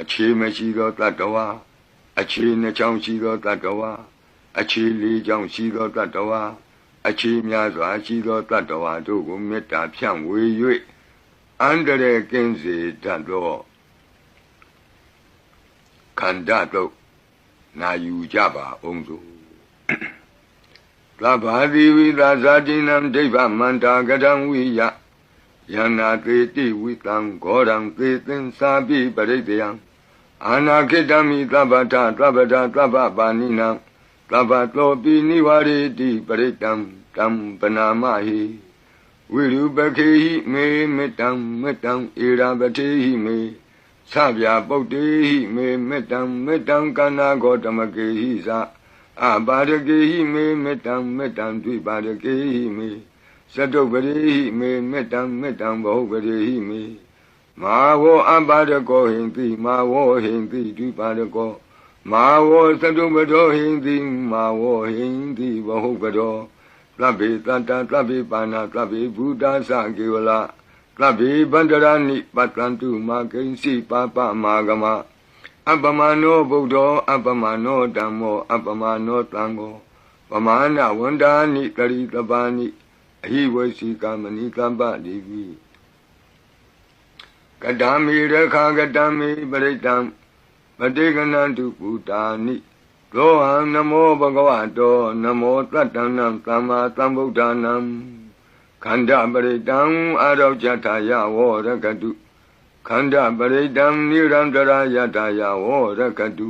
အခြေမရှိသောတတ္တဝါအခြေနှစ်ချောင်းရှိသောတတ္တဝါအခြေလေးချောင်းရှိသောတတ္တဝါအခြေများစွာရှိသောတတ္တဝါတို့ကိုမေတ္တာဖြန့်ဝေ၍အန္တရာယ်ကင်းစေတတ်သောခန္ဓာတို့နာယူကြပါအောင်စို့သဗ္ဗာတိဝိသာဇာတိနံဒိဗ္ဗမန္တာကတံဝိယ ယန္နာသေတိဝိတံဂောရံသေသင်္စာပိပရိတယံအာနာခိတမိသဗ္ဗတသဗ္ဗတသဗ္ဗပါဏိနံသဗ္ဗတောပိနိဝရေတိပရိတံတံပနာမဟိဝိရုပခေဟိမေမေတံမေတံဧရာပတိဟိမေသဗျာပုတ်တေဟိမေမေတံမေတံကန္နာဂောတမကေဟိသာအပါရကေဟိမေမေတ္တံမေတ္တံဒွိပါရကေဟိမေ သတုပရိဟိမေမေတ္တံမေတ္တံဘောပရိဟိမေမာဝောအပါရကောဟိန္တိမာဝောဟိန္တိဒွိပါရကောမာဝောသတုပတောဟိန္တိမာဝောဟိန္တိဘောပတောသဗ္ဗေတတ္တသဗ္ဗေပါဏသဗ္ဗေဘုဒ္ဓသကေဝလသဗ္ဗေဗန္တရဏိပတ္တံတုမာကိဉ္စီပါပမာဂမအပမနောဗုဒ္ဓောအပမနောဓမ္မောအပမနောသံဃောပမာဏဝန္ဒာနိတရိတပါနိ အဟိဝစီကမဏိတပ္ပတိဝိကတမေရခာကတမေပရိတံပတိကနန္တုပုတာနိရောဟံနမောဘဂဝတောနမောတတ္တနံသမ္မာသမ္ဗုဒ္ဓနာခန္ဓာပရိတံအာရောจထာယဝရကတုခန္ဓာပရိတံနိရန္တရာယတယဝရကတု